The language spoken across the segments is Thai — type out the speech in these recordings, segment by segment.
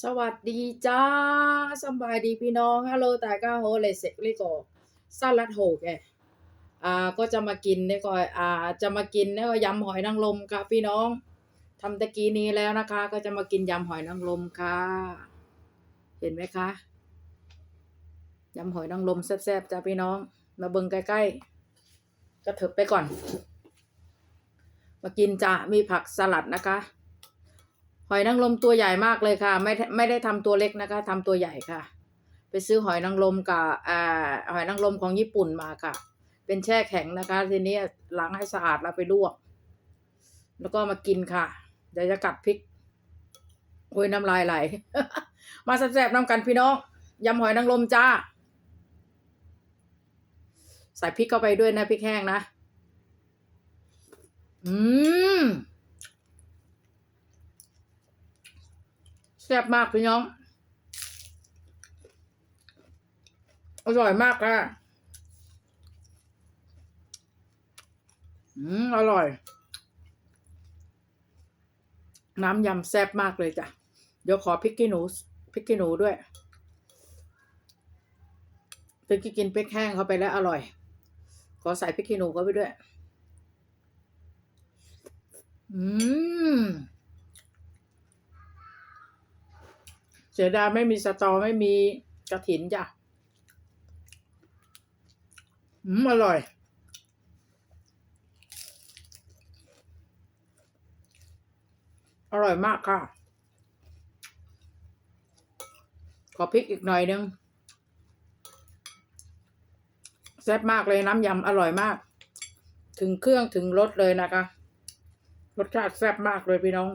สวัสดีจ้าสบายดีพี่น้องฮัลโหลตาก้าโฮเลยเสกเลยก็สลัดโหกแกอ่าก็จะมากินเนี่ก็อ่าจะมากินเนี่ก็ยำหอยนางรมค่ะพี่น้องทำตะกี้นี้แล้วนะคะ ก็จะมากินยำหอยนางรมค่ะ เห็นไหมคะยำหอยนางรมแซ่บๆจ้าพี่น้อง มาเบิ่งใกล้ๆก็เถิบไปก่อน มากินจ้ามีผักสลัดนะคะ หอยนางรมตัวใหญ่มากเลยค่ะ ไม่ไม่ได้ทำตัวเล็กนะคะทำตัวใหญ่ค่ะ ไปซื้อหอยนางรมกับอ่าหอยนางรมของญี่ปุ่นมาค่ะ เป็นแช่แข็งนะคะ ทีนี้ล้างให้สะอาดแล้วไปลวก แล้วก็มากินค่ะเดี๋ยวจะกัดพริกโอ้ยน้ำลายไหล มาแซ่บๆน้ำกันพี่น้องยำหอยนางรมจ้า ใส่พริกเข้าไปด้วยนะพริกแห้งนะ อืม ซ่บมากพี่น้อง อร่อยมากค่ะ อืม อร่อย น้ำยำแซ่บมากเลยจ้ะ เดี๋ยวขอพริกขี้หนูพริกขี้หนูด้วยพริกขี้กินพริกแห้งเข้าไปแล้วอร่อย ขอใส่พริกขี้หนูเข้าไปด้วย อืม เสียดายไม่มีสตอไม่มีกระถินจ้ะอืมอร่อย อร่อยมากค่ะ ขอพริกอีกหน่อยนึงแซ่บมากเลยน้ำยำอร่อยมาก ถึงเครื่องถึงรสเลยนะคะ รสชาติแซ่บมากเลยพี่น้อง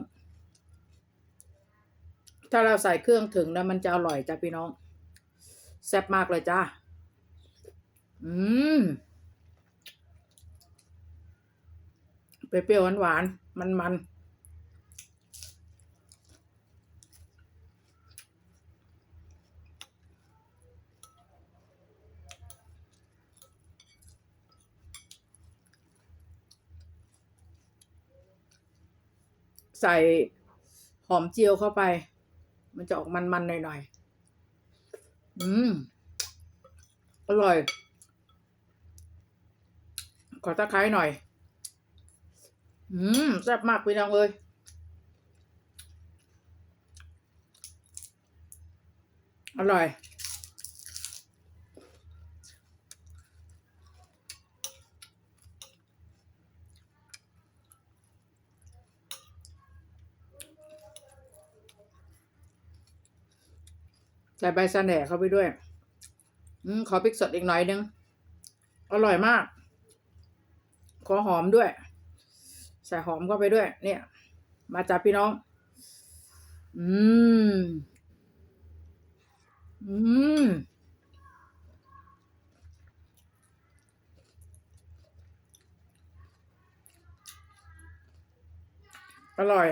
ถ้าเราใส่เครื่องถึงนะมันจะอร่อยจ้ะพี่น้อง แซ่บมากเลยจ้าอืมเปรี้ยวๆหวานๆมันๆใส่หอมเจียวเข้าไป มันจะออกมันๆหน่อยๆ อืม อร่อย ขอตะไคร้หน่อย อืมแซ่บมากพี่น้องเอ้ยอร่อย ใส่ใบสะแหน่เข้าไปด้วย อืมขอพริกสดอีกหน่อยนึง อร่อยมาก ขอหอมด้วย ใส่หอมเข้าไปด้วย เนี่ย มาจากพี่น้อง อืม อืมอร่อย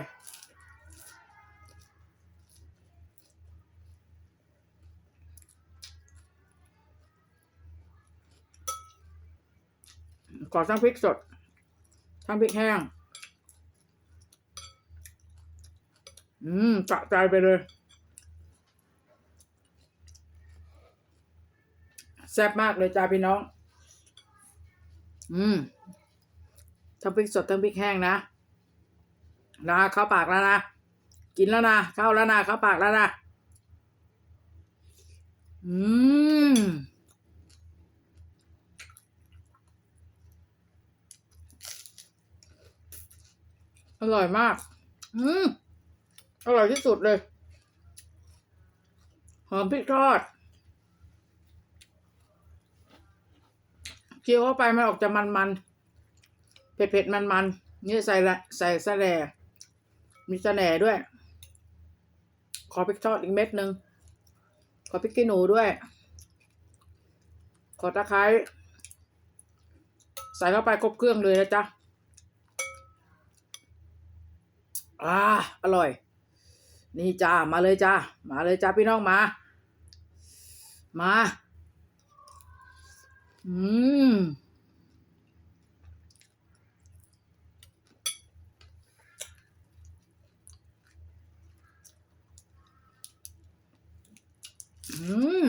ขอทั้งพริกสด ทั้งพริกแห้ง อืมสะใจไปเลย แซ่บมากเลยจ้าพี่น้อง อืม ทั้งพริกสด ทั้งพริกแห้งนะนะเข้าปากแล้วนะ กินแล้วนะ เข้าแล้วนะ เข้าปากแล้วนะ อืม ร่อยมาก อืมอร่อยที่สุดเลย หอมพริกทอดเคี้ยวเข้าไปมันออกจะมันๆเผ็ดๆมันๆนี่ใส่ละใส่สะแหน่มีสะแหน่ด้วย ขอพริกทอดอีกเม็ดหนึ่งขอพริกขี้หนูด้วย ขอตะไคร้ใส่เข้าไปครบเครื่องเลยนะจ๊ะ อ่าอร่อย นี่จ้ามาเลยจ้ามาเลยจ้าพี่น้องมา มาอืมอืม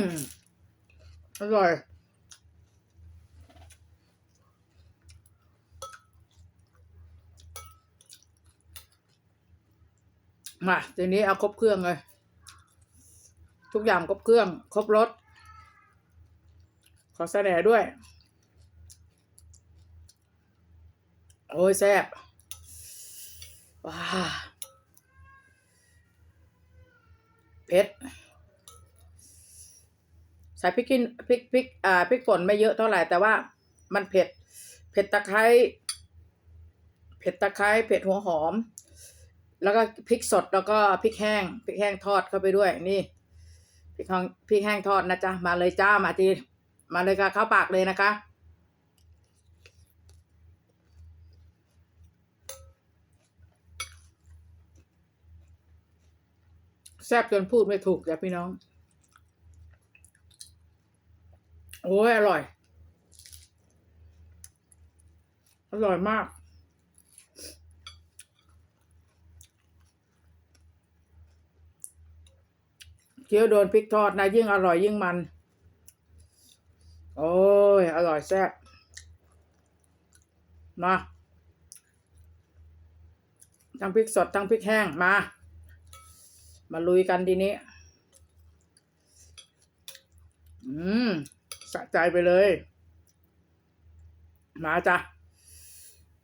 อร่อย มาทีนี้เอาครบเครื่องเลย ทุกอย่างครบเครื่อง ครบรสขอแสดงด้วย โอ้ยแซ่บว้าเผ็ดใส่พริกกินพริกพริกอ่าพริกป่นไม่เยอะเท่าไหร่แต่ว่ามันเผ็ด เผ็ดตะไคร้เผ็ดตะไคร้เผ็ดหัวหอม แล้วก็พริกสดแล้วก็พริกแห้งพริกแห้งทอดเข้าไปด้วยนี่พริกแห้งพริกแห้งทอดนะจ๊ะมาเลยจ้ามาทีมาเลยค่ะเข้าปากเลยนะคะแซ่บจนพูดไม่ถูกจ้ะพี่น้อง โอ้ยอร่อย อร่อยมาก เคี้ยวโดนพริกทอดนะยิ่งอร่อยยิ่งมัน โอ้ย อร่อยแซ่บมาทั้งพริกสดทั้งพริกแห้งมา มาลุยกันทีนี้ อืม สะใจไปเลย มาจ้ะ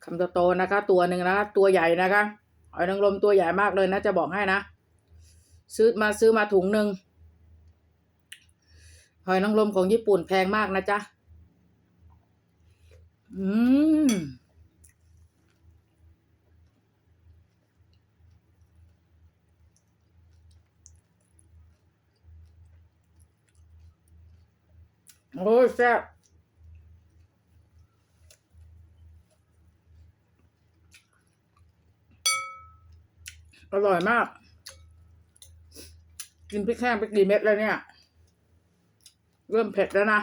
คำโตๆนะคะ ตัวหนึ่งนะคะ ตัวใหญ่นะคะหอยนางรมตัวใหญ่มากเลยนะ จะบอกให้นะ ซื้อมาซื้อมาถุงหนึ่งหอยนางรมของญี่ปุ่นแพงมากนะจ๊ะ อืม โอ้ยแซ่บอร่อยมาก กินพริกแห้งไปกี่เม็ดแล้วเนี่ย เริ่มเผ็ดแล้วนะ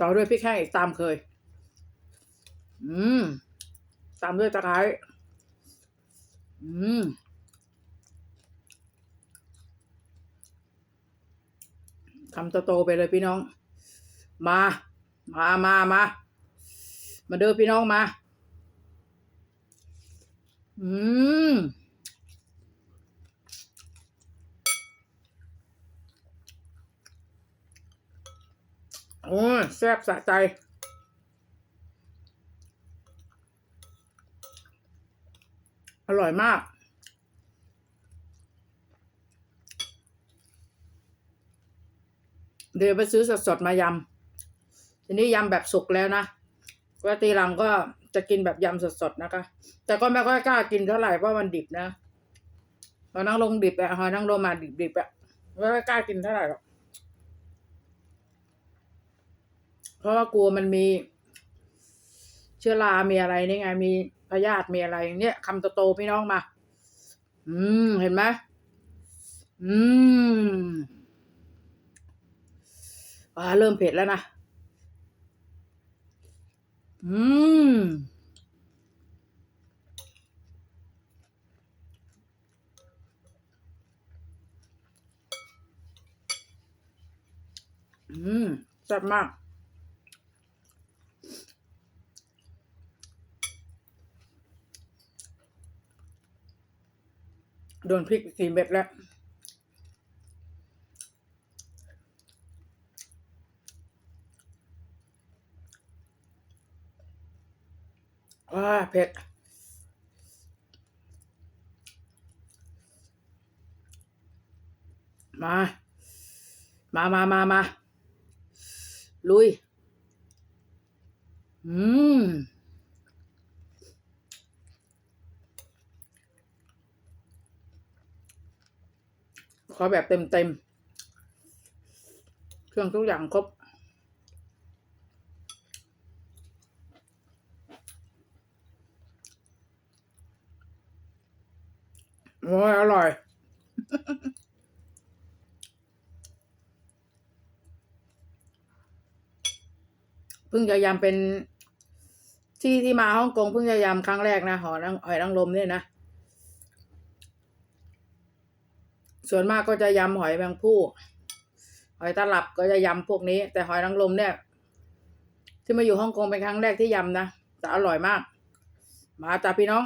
ต่อด้วยพริกแห้งอีกตามเคย อืม ตามด้วยตะไคร้ อืมคำโตๆไปเลยพี่น้อง มา มา มา มา มาเด้อพี่น้องมา อืม โอ้ยแซ่บสะใจ อร่อยมากเดี๋ยวไปซื้อสดๆมายำ ทีนี้ยำแบบสุกแล้วนะปกติหลังก็ จะกินแบบยำสดๆนะคะ แต่ก็ไม่ค่อยกล้ากินเท่าไหร่เพราะมันดิบนะหอยนางรมดิบอะหอยนางรมมาดิบๆอะไม่ค่อยกล้ากินเท่าไหร่หรอกเพราะว่ากลัวมันมี เชื้อรามีอะไรนี่ไง มีพยาธิมีอะไรเนี่ยคำโตๆพี่น้องมา อืม เห็นไหมอืมอ่าเริ่มเผ็ดแล้วนะ อืม อืมแซ่บมาก โดนพริกสี่เม็ดแล้ว อ่าเผ็ดมา มามามามา ลุย อืม ขอแบบเต็มเต็มๆเครื่องทุกอย่างครบ โอ้ยอร่อย เพิ่งจะยำเป็นที่ที่มาฮ่องกงเพิ่งจะยำครั้งแรกนะหอยนางหอยนางรมเนี่ยนะ ส่วนมากก็จะยำหอยแมงผู้หอยตลับก็จะยำพวกนี้ แต่หอยนางรมเนี่ย ที่มาอยู่ฮ่องกงเป็นครั้งแรกที่ยำนะแต่อร่อยมาก มาจ้าพี่น้อง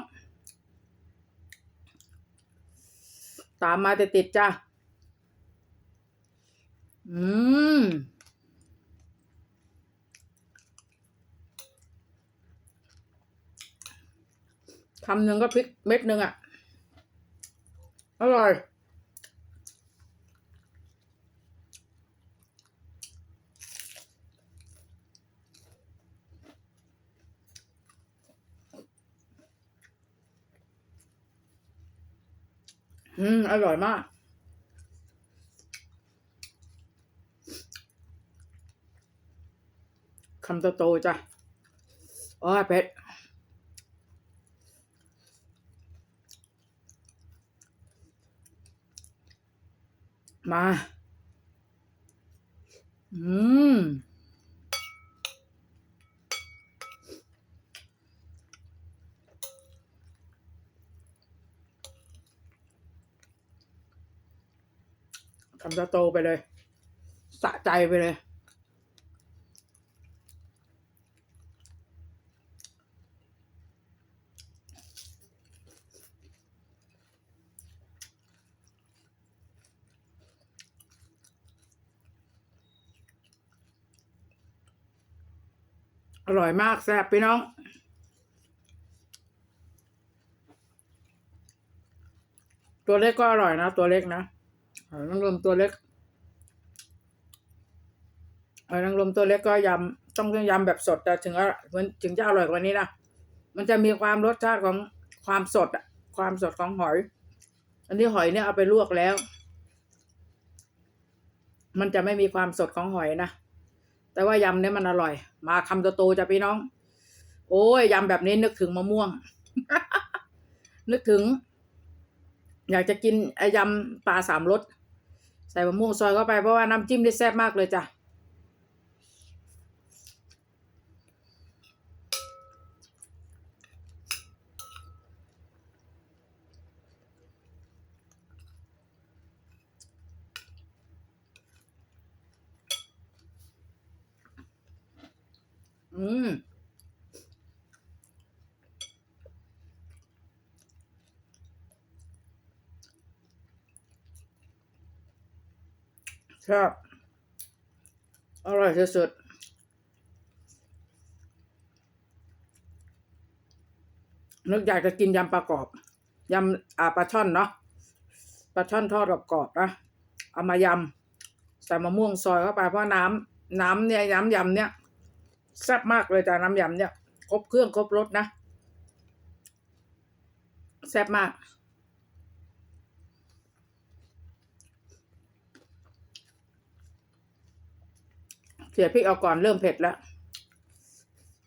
ตามมาติดติดๆจ้าอืม คำหนึ่งก็พริกเม็ดหนึ่งอะ อร่อย อืม อร่อยมาก คำโตๆจ้ะอ้ยเผ็ดมา อืม คำโตไปเลย สะใจไปเลย อร่อยมากแซ่บพี่น้องตัวเล็กก็อร่อยนะ ตัวเล็กนะ หอยนางรมตัวเล็กหอยนางรมตัวเล็กก็ยำต้องยำแบบสดแต่ถึงอะมันถึงจะอร่อยกว่านี้นะมันจะมีความรสชาติของความสดอะความสดของหอย อันนี้หอยเนี่ยเอาไปลวกแล้ว มันจะไม่มีความสดของหอยนะแต่ว่ายำเนี่ยมันอร่อย มาคำโตๆจะพี่น้อง โอ้ยยำแบบนี้นึกถึงมะม่วง นึกถึง อยากจะกินไอยำปลาสามรส ใส่มะม่วงซอยเข้าไปเพราะว่าน้ำจิ้มได้แซ่บมากเลยจ้ะ อืม ชอบ อร่อยสุดๆนึกอยากจะกินยำปลากรอบ ยำอ่าปลาช่อนเนาะ ปลาช่อนทอดกรอบๆนะ เอามายำ ใส่มะม่วงซอยเข้าไปเพราะน้ำน้ำเนี่ยน้ำยำเนี่ยแซ่บมากเลยจ้ะน้ำยำเนี่ย ครบเครื่องครบรสนะ แซ่บมาก เสียพริกเอาก่อนเริ่มเผ็ดแล้ว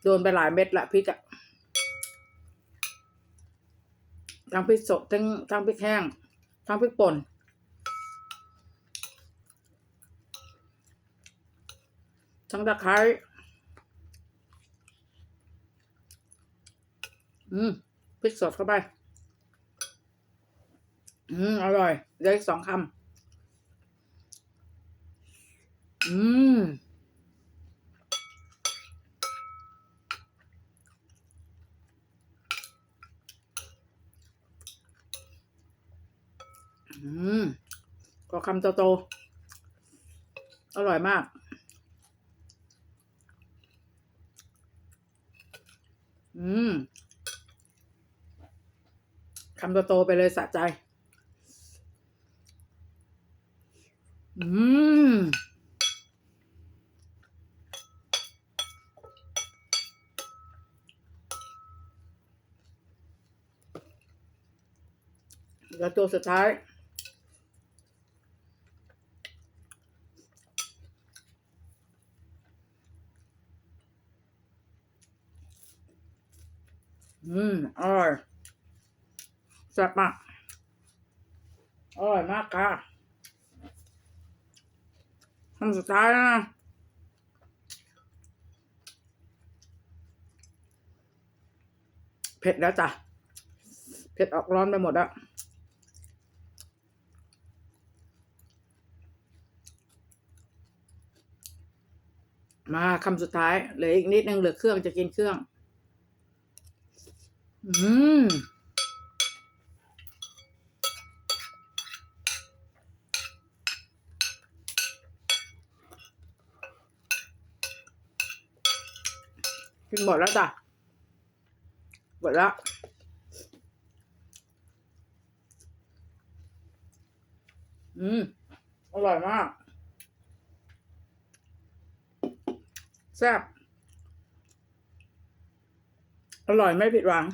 โดนไปหลายเม็ดละพริกอะทั้งพริกสดทั้งทั้งพริกแห้ง ทั้งพริกป่นทั้งตะไคร้อืมพริกสดเข้าไป อืม อร่อยเหลืออีกสองคำ อืม อืมก็คำโตๆอร่อยมาก อืมคำโตๆไปเลยสะใจ อืมแล้วตัวสุดท้าย จัดบมาก อร่อยมากค่ะคำสุดท้ายนะเผ็ดแล้วจ้ะ เผ็ดออกร้อนไปหมดอะมาคำสุดท้ายเหลืออีกนิดนึงเหลือเครื่องจะกินเครื่อง อืม กินหมดแล้วจ้ะหมดแล้วอืม อร่อยมาก แซ่บ อร่อยไม่ผิดหวัง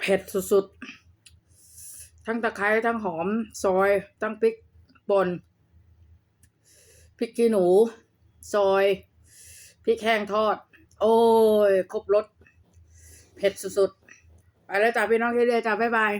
เผ็ดสุดๆ ทั้งตะไคร้ทั้งหอมซอย ทั้งพริกป่นพริกขี้หนู ซอยพริกแห้งทอด โอ้ย ครบรสเผ็ดสุดๆ ไปแล้วจ้าพี่น้องที่เรียจ้าบ๊ายบาย